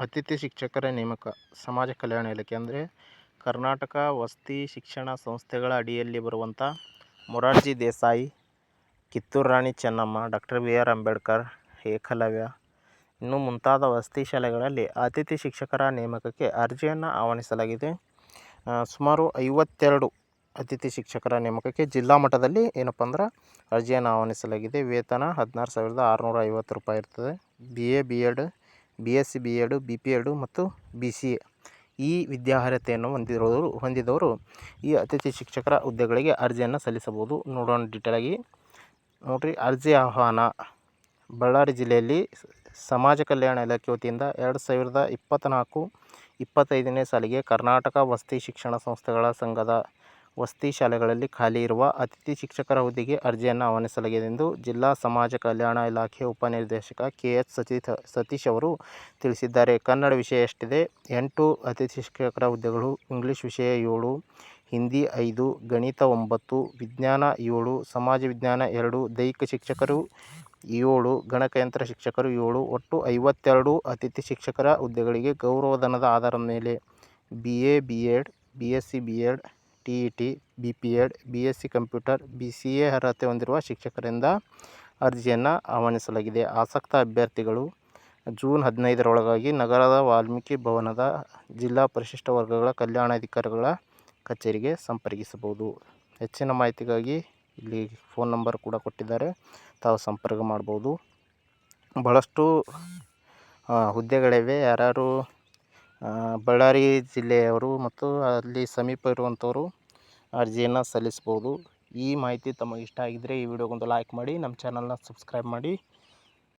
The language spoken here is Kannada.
ಅತಿಥಿ ಶಿಕ್ಷಕರ ನೇಮಕ ಸಮಾಜ ಕಲ್ಯಾಣ ಇಲಾಖೆ ಅಂದರೆ ಕರ್ನಾಟಕ ವಸತಿ ಶಿಕ್ಷಣ ಸಂಸ್ಥೆಗಳ ಅಡಿಯಲ್ಲಿ ಬರುವಂಥ Morarji Desai Kittur Rani Chennamma doctor B R Ambedkar Ekalavya ಇನ್ನು ಮುಂತಾದ ವಸತಿ ಶಾಲೆಗಳಲ್ಲಿ ಅತಿಥಿ ಶಿಕ್ಷಕರ ನೇಮಕಕ್ಕೆ ಅರ್ಜಿಯನ್ನು ಆಹ್ವಾನಿಸಲಾಗಿದೆ ಸುಮಾರು ಐವತ್ತೆರಡು ಅತಿಥಿ ಶಿಕ್ಷಕರ ನೇಮಕಕ್ಕೆ ಜಿಲ್ಲಾ ಮಟ್ಟದಲ್ಲಿ ಏನಪ್ಪ ಅಂದ್ರೆ ಅರ್ಜಿಯನ್ನು ಆಹ್ವಾನಿಸಲಾಗಿದೆ ವೇತನ ಹದಿನಾರು ಸಾವಿರದ ಆರುನೂರ ಐವತ್ತು ರೂಪಾಯಿ ಇರ್ತದೆ B A B Ed B S C B Ed B P Ed ಮತ್ತು ಬಿ ಸಿ ಎ ಈ ವಿದ್ಯಾರ್ಹತೆಯನ್ನು ಹೊಂದಿರೋರು ಹೊಂದಿದವರು ಈ ಅತಿಥಿ ಶಿಕ್ಷಕರ ಹುದ್ದೆಗಳಿಗೆ ಅರ್ಜಿಯನ್ನು ಸಲ್ಲಿಸಬಹುದು. ನೋಡೋಣ ಡೀಟೇಲಾಗಿ ನೋಡಿರಿ, ಅರ್ಜಿ ಆಹ್ವಾನ. ಬಳ್ಳಾರಿ ಜಿಲ್ಲೆಯಲ್ಲಿ ಸಮಾಜ ಕಲ್ಯಾಣ ಇಲಾಖೆ ವತಿಯಿಂದ ಎರಡು ಸಾವಿರದ ಇಪ್ಪತ್ತ್ನಾಲ್ಕು ಇಪ್ಪತ್ತೈದನೇ ಸಾಲಿಗೆ ಕರ್ನಾಟಕ ವಸತಿ ಶಿಕ್ಷಣ ಸಂಸ್ಥೆಗಳ ಸಂಘದ ವಸತಿ ಶಾಲೆಗಳಲ್ಲಿ ಖಾಲಿ ಇರುವ ಅತಿಥಿ ಶಿಕ್ಷಕರ ಹುದ್ದೆಗೆ ಅರ್ಜಿಯನ್ನು ಆಹ್ವಾನಿಸಲಾಗಿದೆ ಎಂದು ಜಿಲ್ಲಾ ಸಮಾಜ ಕಲ್ಯಾಣ ಇಲಾಖೆ ಉಪನಿರ್ದೇಶಕ ಕೆ ಎಚ್ ಸತೀಥ ಸತೀಶ್ ಅವರು ತಿಳಿಸಿದ್ದಾರೆ. ಕನ್ನಡ ವಿಷಯ ಎಷ್ಟಿದೆ? ಎಂಟು ಅತಿಥಿ ಶಿಕ್ಷಕರ ಹುದ್ದೆಗಳು, ಇಂಗ್ಲೀಷ್ ವಿಷಯ ಏಳು, ಹಿಂದಿ ಐದು, ಗಣಿತ ಒಂಬತ್ತು, ವಿಜ್ಞಾನ ಏಳು, ಸಮಾಜ ವಿಜ್ಞಾನ ಎರಡು, ದೈಹಿಕ ಶಿಕ್ಷಕರು ಏಳು, ಗಣಕಯಂತ್ರ ಶಿಕ್ಷಕರು ಏಳು, ಒಟ್ಟು ಐವತ್ತೆರಡು ಅತಿಥಿ ಶಿಕ್ಷಕರ ಹುದ್ದೆಗಳಿಗೆ ಗೌರವಧನದ ಆಧಾರದ ಮೇಲೆ B A B Ed B S C B Ed T E T, B P Ed, B S C computer, B C A ಅರ್ಹತೆ ಹೊಂದಿರುವ ಶಿಕ್ಷಕರಿಂದ ಅರ್ಜಿಯನ್ನು ಆಹ್ವಾನಿಸಲಾಗಿದೆ. ಆಸಕ್ತ ಅಭ್ಯರ್ಥಿಗಳು ಜೂನ್ ಹದಿನೈದರೊಳಗಾಗಿ ನಗರದ ವಾಲ್ಮೀಕಿ ಭವನದ ಜಿಲ್ಲಾ ಪರಿಶಿಷ್ಟ ವರ್ಗಗಳ ಕಲ್ಯಾಣಾಧಿಕಾರಿಗಳ ಕಚೇರಿಗೆ ಸಂಪರ್ಕಿಸಬಹುದು. ಹೆಚ್ಚಿನ ಮಾಹಿತಿಗಾಗಿ ಇಲ್ಲಿ ಫೋನ್ ನಂಬರ್ ಕೂಡ ಕೊಟ್ಟಿದ್ದಾರೆ. ತಾವು ಸಂಪರ್ಕ ಮಾಡ್ಬೋದು. ಭಾಳಷ್ಟು ಹುದ್ದೆಗಳಿವೆ. ಯಾರ್ಯಾರು ಬಳ್ಳಾರಿ ಜಿಲ್ಲೆಯವರು ಮತ್ತು ಅಲ್ಲಿ ಸಮೀಪ ಇರುವಂಥವರು ಅರ್ಜಿಯನ್ನು ಸಲ್ಲಿಸ್ಬೋದು. ಈ ಮಾಹಿತಿ ತಮಗೆ ಇಷ್ಟ ಆಗಿದ್ದರೆ ಈ ವಿಡಿಯೋಗೊಂದು ಲೈಕ್ ಮಾಡಿ, ನಮ್ಮ ಚಾನಲನ್ನ ಸಬ್ಸ್ಕ್ರೈಬ್ ಮಾಡಿ.